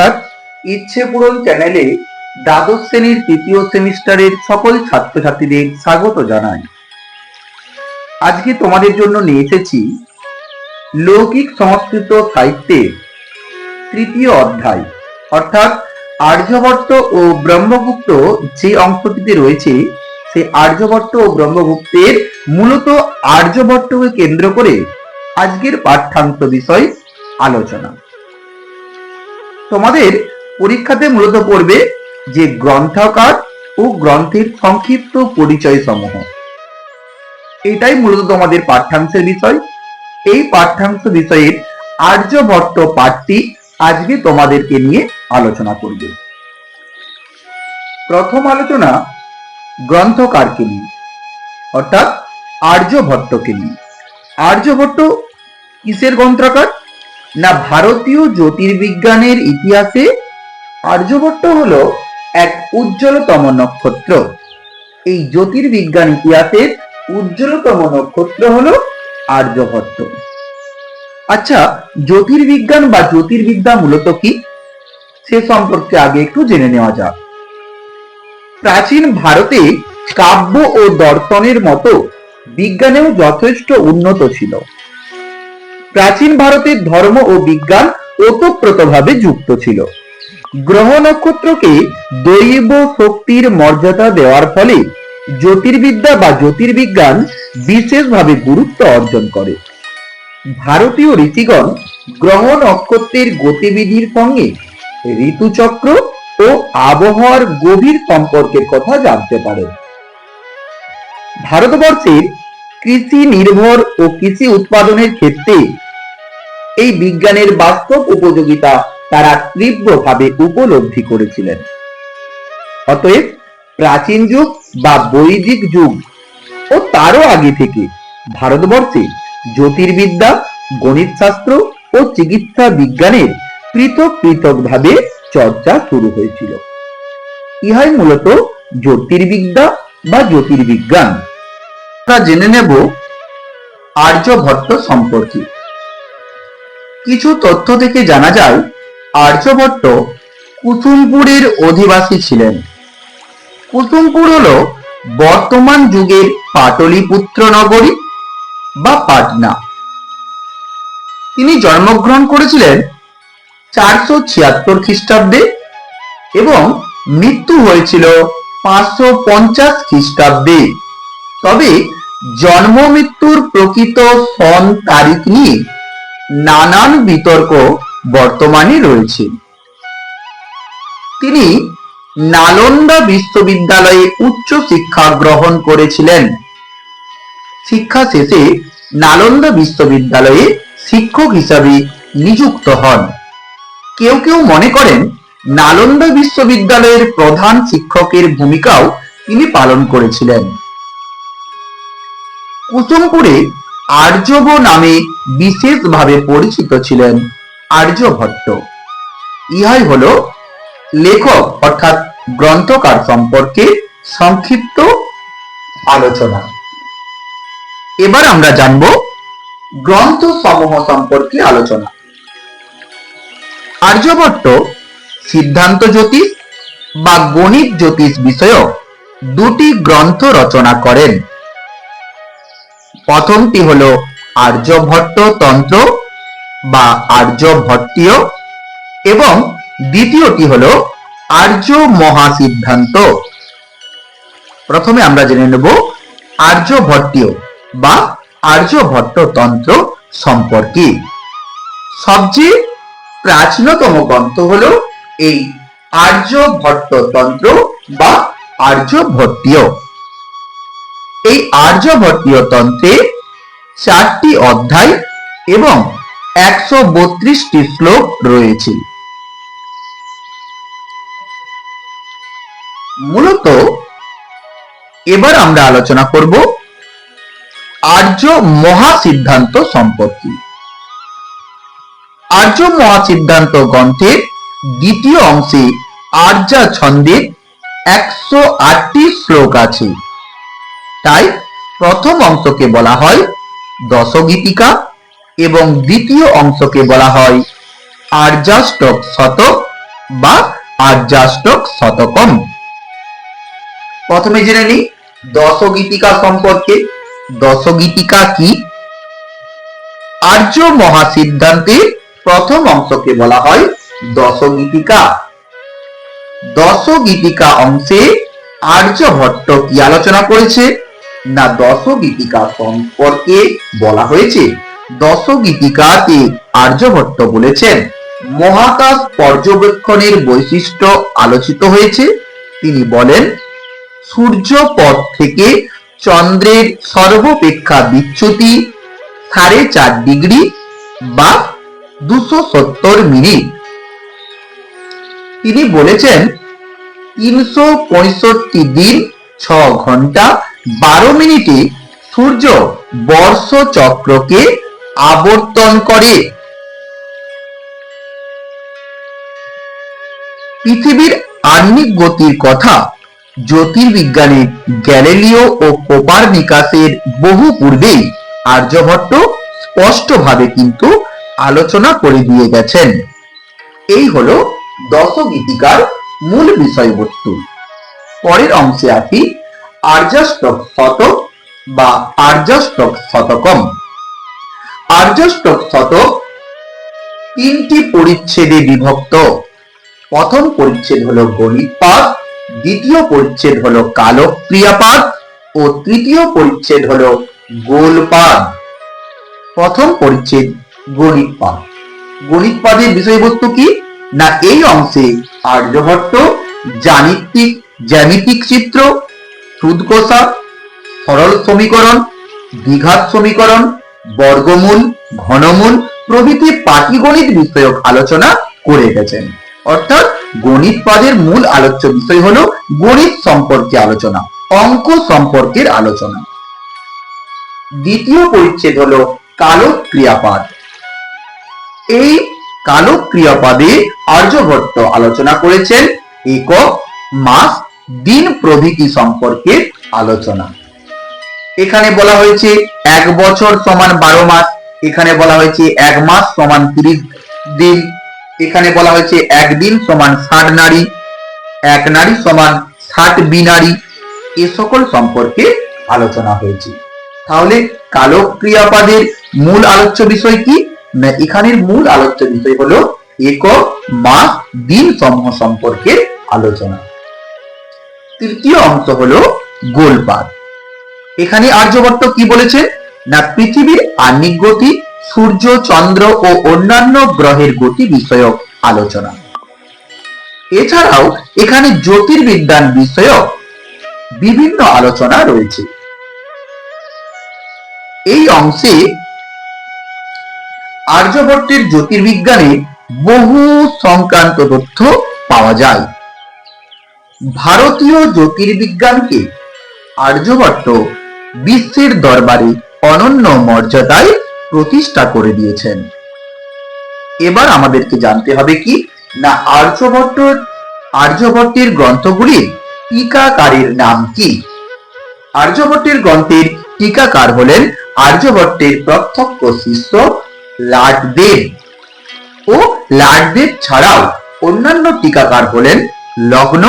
নমস্কার। ইচ্ছে পূরণ চ্যানেলে দ্বাদশ শ্রেণির তৃতীয় সেমিস্টারের সকল ছাত্রছাত্রীদের স্বাগত জানাই। আজকে তোমাদের জন্য নিয়ে এসেছি লৌকিক সংস্কৃত সাহিত্যের তৃতীয় অধ্যায়। অর্থাৎ আর্যভট্ট ও ব্রহ্মগুপ্ত যে অংশটিতে রয়েছে সেই আর্যভট্ট ও ব্রহ্মগুপ্তের মূলত আর্যভট্টকে কেন্দ্র করে আজকের পাঠ্যাংশ বিষয় আলোচনা। তোমাদের পরীক্ষাতে মূলত পড়বে যে গ্রন্থকার ও গ্রন্থের সংক্ষিপ্ত পরিচয় সমূহ এটাই মূলত তোমাদের পাঠ্যাংশের বিষয়। এই পাঠ্যাংশ বিষয়ের আর্যভট্ট পাঠটি আজকে তোমাদেরকে নিয়ে আলোচনা করবে। প্রথম আলোচনা গ্রন্থকারকে নিয়ে, অর্থাৎ আর্যভট্টকে নিয়ে। আর্যভট্ট কিসের গ্রন্থকার? না ভারতীয় জ্যোতির্বিজ্ঞানের ইতিহাসে আর্যভট্ট হলো এক উজ্জ্বলতম নক্ষত্র। এই জ্যোতির্বিজ্ঞান ইতিহাসের উজ্জ্বলতম নক্ষত্র হলো আর্যভট্ট। আচ্ছা জ্যোতির্বিজ্ঞান বা জ্যোতির্বিদ্যা মূলত কি? সে সম্পর্কে আগে একটু জেনে নেওয়া যাক। প্রাচীন ভারতে কাব্য ও দর্শনের মতো বিজ্ঞানেও যথেষ্ট উন্নত ছিল। প্রাচীন ভারতের ধর্ম ও বিজ্ঞান ওতপ্রোতভাবে যুক্ত ছিল। গ্রহ নক্ষত্রকে দৈব শক্তির মর্যাদা দেওয়ার ফলে জ্যোতির্বিদ্যা বা জ্যোতির্বিজ্ঞান বিশেষভাবে গুরুত্ব অর্জন করে। ভারতীয় ঋষিগণ গ্রহ নক্ষত্রের গতিবিধির সঙ্গে ঋতুচক্র ও আবহাওয়ার গভীর সম্পর্কের কথা জানতে পারে ভারতবর্ষের কৃষি নির্ভর ও কৃষি উৎপাদনের ক্ষেত্রে এই বিজ্ঞানের বাস্তব উপযোগিতা তারা তীব্রভাবে উপলব্ধি করেছিলেন। অতএব প্রাচীন যুগ বা বৈদিক যুগ ও তারও আগে থেকে ভারতবর্ষে জ্যোতির্বিদ্যা গণিত শাস্ত্র ও চিকিৎসা বিজ্ঞানের পৃথক পৃথকভাবে চর্চা শুরু হয়েছিল। ইহাই মূলত জ্যোতির্বিদ্যা বা জ্যোতির্বিজ্ঞান। আমরা জেনে নেব আর্যভট্ট সম্পর্কে। কিছু তথ্য থেকে জানা যায়, আর্যভট্ট কুসুমপুরের অধিবাসী ছিলেন। কুসুমপুর হলো বর্তমান যুগের পাটলিপুত্র নগরী বা পাটনা। তিনি জন্মগ্রহণ করেছিলেন চারশো ছিয়াত্তর খ্রিস্টাব্দে এবং মৃত্যু হয়েছিল পাঁচশো পঞ্চাশ খ্রিস্টাব্দে। তবে জন্ম মৃত্যুর প্রকৃত সন তারিখ নিয়ে নানান বিতর্ক বর্তমানে রয়েছে। তিনি নালন্দা বিশ্ববিদ্যালয়ে উচ্চ শিক্ষা গ্রহণ করেছিলেন। শিক্ষা শেষে নালন্দা বিশ্ববিদ্যালয়ে শিক্ষক হিসাবে নিযুক্ত হন। কেউ কেউ মনে করেন, নালন্দা বিশ্ববিদ্যালয়ের প্রধান শিক্ষকের ভূমিকাও তিনি পালন করেছিলেন। কুসুমপুরে আর্যব নামে বিশেষভাবে পরিচিত ছিলেন আর্যভট্ট ইহাই হলো লেখক অর্থাৎ গ্রন্থকার সম্পর্কে সংক্ষিপ্ত আলোচনা। এবার আমরা জানব গ্রন্থ সমূহ সম্পর্কে আলোচনা। আর্যভট্ট সিদ্ধান্ত জ্যোতিষ বা গণিত জ্যোতিষ বিষয়ক দুটি গ্রন্থ রচনা করেন। প্রথমটি হলো আর্যভট্ট তন্ত্র বা আর্যভট্টীয় এবং দ্বিতীয়টি হলো আর্য মহাসিদ্ধান্ত প্রথমে আমরা জেনে নেব আর্যভট্টীয় বা আর্যভট্ট তন্ত্র সম্পর্কে। সবচেয়ে প্রাচীনতম গ্রন্থ হল এই আর্যভট্ট তন্ত্র বা আর্যভট্টীয়। এই আর্যভট্টীয় তন্ত্রে চারটি অধ্যায় এবং একশো বত্রিশটি শ্লোক রয়েছে। মূলত এবার আমরা আলোচনা করব আর্য মহাসিদ্ধান্ত সম্পর্কে। আর্য মহাসিদ্ধান্ত গ্রন্থের দ্বিতীয় অংশে আর্যা ছন্দের একশো আটটি শ্লোক আছে। তাই প্রথম অংশকে বলা হয় দশগীতিকা এবং দ্বিতীয় অংশকে বলা হয় আর্যাষ্টক শতক বা আর্যাষ্টক শতকম। প্রথমে জেনে নিই দশগীতিকা সম্পর্কে। দশগীতিকা কি? আর্য মহাসিদ্ধান্তের প্রথম অংশকে বলা হয় দশগীতিকা। দশগীতিকা অংশে আর্যভট্ট কি আলোচনা করেছে? না দশগীতিকা সম্পর্কে বলা হয়েছে। দশগীতিকাতে আর্যভট্ট বলেছেন, মহাকাশ পর্যবেক্ষণের বৈশিষ্ট্য আলোচিত হয়েছে। তিনি বলেন সূর্য পথ থেকে চন্দ্রের সর্বাপেক্ষা বিচ্যুতি সাড়ে চার ডিগ্রি বা দুশো সত্তর মিনিট। তিনি বলেছেন, তিনশো পঁয়ষট্টি দিন ছ ঘণ্টা বারো মিনিটে সূর্য বর্ষ চক্রকে আবর্তন করে। পৃথিবীর আহ্নিক গতির কথা জ্যোতির্বিজ্ঞানী গ্যালিলিও ও কোপারনিকাসের বহু পূর্বেই আর্যভট্ট স্পষ্টভাবে কিন্তু আলোচনা করে দিয়ে গেছেন। এই হলো দশগীতিকার মূল বিষয়বস্তু। পরের অংশে আসি আর্যাষ্টক শতক বা আর্যাষ্টক শতকম। আর্যাষ্টক শতক তিনটি পরিচ্ছেদে বিভক্ত। প্রথম পরিচ্ছেদ হলো গণিত পাঠ দ্বিতীয় পরিচ্ছেদ হলো কালক ক্রিয়াপাঠ ও তৃতীয় পরিচ্ছেদ হলো গোলপাদ প্রথম পরিচ্ছেদ গণিত পাঠ গণিত বিষয়বস্তু কি? না, এই অংশে আর্যভট্ট, জ্যামিতিক জ্যামিতিক চিত্র সুদকষা, সরল সমীকরণ, দ্বিঘাত সমীকরণ, বর্গমূল, ঘনমূল প্রভৃতি পাটিগণিত বিষয়ক আলোচনা করে গেছেন অর্থাৎ গণিত পদের মূল আলোচ্য বিষয় হলো গণিত সম্পর্কে আলোচনা, অঙ্ক সম্পর্কের আলোচনা। দ্বিতীয় পরিচ্ছেদ হলো কালক ক্রিয়াপাদ। এই কালক ক্রিয়াপাদে আর্যভট্ট আলোচনা করেছেন একক মাস দিন প্রভৃতি সম্পর্কে আলোচনা। এখানে বলা হয়েছে এক বছর সমান বারো মাস, এখানে বলা হয়েছে এক মাস সমান তিরিশ দিন, এখানে বলা হয়েছে একদিন সমান ষাট নারী, এক নারী সমান ষাট বিনারী, এ সকল সম্পর্কে আলোচনা হয়েছে। তাহলে কালক ক্রিয়াপাদের মূল আলোচ্য বিষয় কি? না, এখানের মূল আলোচ্য বিষয় হলো একক মাস দিন সমূহ সম্পর্কে আলোচনা। তৃতীয় অংশ হলো গোলপাদ। এখানে আর্যভট্ট কি বলেছে? না, পৃথিবীর আহ্নিক গতি, সূর্য, চন্দ্র ও অন্যান্য গ্রহের গতি বিষয়ক আলোচনা। এছাড়াও এখানে জ্যোতির্বিজ্ঞান বিষয়ক বিভিন্ন আলোচনা রয়েছে। এই অংশে আর্যভট্টের জ্যোতির্বিজ্ঞানে বহু সংক্রান্ত তথ্য পাওয়া যায়। ভারতীয় জ্যোতির্বিজ্ঞানকে আর্যভট্ট বিশ্বের দরবারে অনন্য মর্যাদায় প্রতিষ্ঠা করে দিয়েছেন। এবার আমাদেরকে জানতে হবে কি, না আর্যভট্ট, আর্যভট্টের গ্রন্থগুলির টিকাকারের নাম কি? আর্যভট্টের গ্রন্থের টিকাকার হলেন আর্যভট্টের প্রত্যক্ষ শিষ্য লাটদেব। ও লাটদেব ছাড়াও অন্যান্য টিকাকার হলেন লগ্ন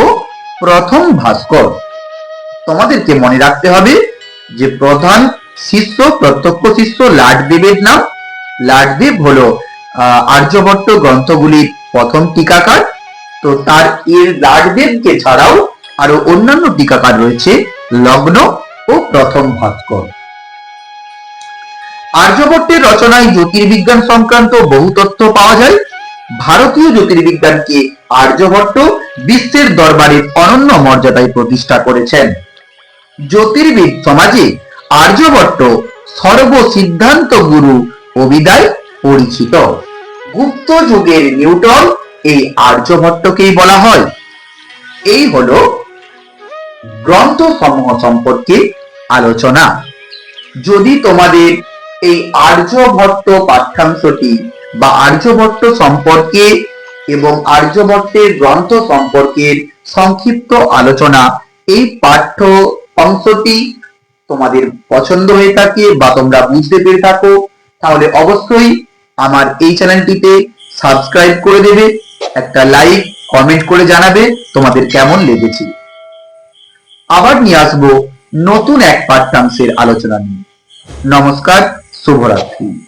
ও প্রথম ভাস্কর। তোমাদেরকে মনে রাখতে হবে যে প্রধান শিষ্য, প্রত্যক্ষ শিষ্য লাটদেবের নাম। লাটদেব হলো আর্যভট্ট গ্রন্থগুলির প্রথম টিকাকার। তো তার এর লাটদেবকে ছাড়াও আরও অন্যান্য টিকাকার রয়েছে, লগ্ন ও প্রথম ভাস্কর। আর্যভট্টের রচনায় জ্যোতির্বিজ্ঞান সংক্রান্ত বহু তথ্য পাওয়া যায়। ভারতীয় জ্যোতির্বিজ্ঞানকে আর্যভট্ট বিশ্বের দরবারে অনন্য মর্যাদায় প্রতিষ্ঠা করেছেন। জ্যোতির্বিদ সমাজে আর্যভট্ট সর্বসিদ্ধান্ত গুরু অবিদায় পরিচিত। গুপ্ত যুগের নিউটন এই আর্যভট্টকেই বলা হয়। এই হলো গ্রন্থ সমূহ সম্পর্কে আলোচনা। যদি তোমাদের এই আর্যভট্ট পাঠ্যাংশটি বা আর্যভট্ট সম্পর্কে এবং আর্যভট্টের গ্রন্থ সম্পর্কের সংক্ষিপ্ত আলোচনা এই পাঠ্য অংশটি তোমাদের পছন্দ হয়ে থাকে বা তোমরা বুঝতে পেরে থাকো, তাহলে অবশ্যই আমার এই চ্যানেলটিতে সাবস্ক্রাইব করে দেবে, একটা লাইক, কমেন্ট করে জানাবে তোমাদের কেমন লেগেছে। আবার নিয়ে আসব নতুন এক পাঠ্যাংশের আলোচনা নিয়ে। নমস্কার, শুভরাত্রি।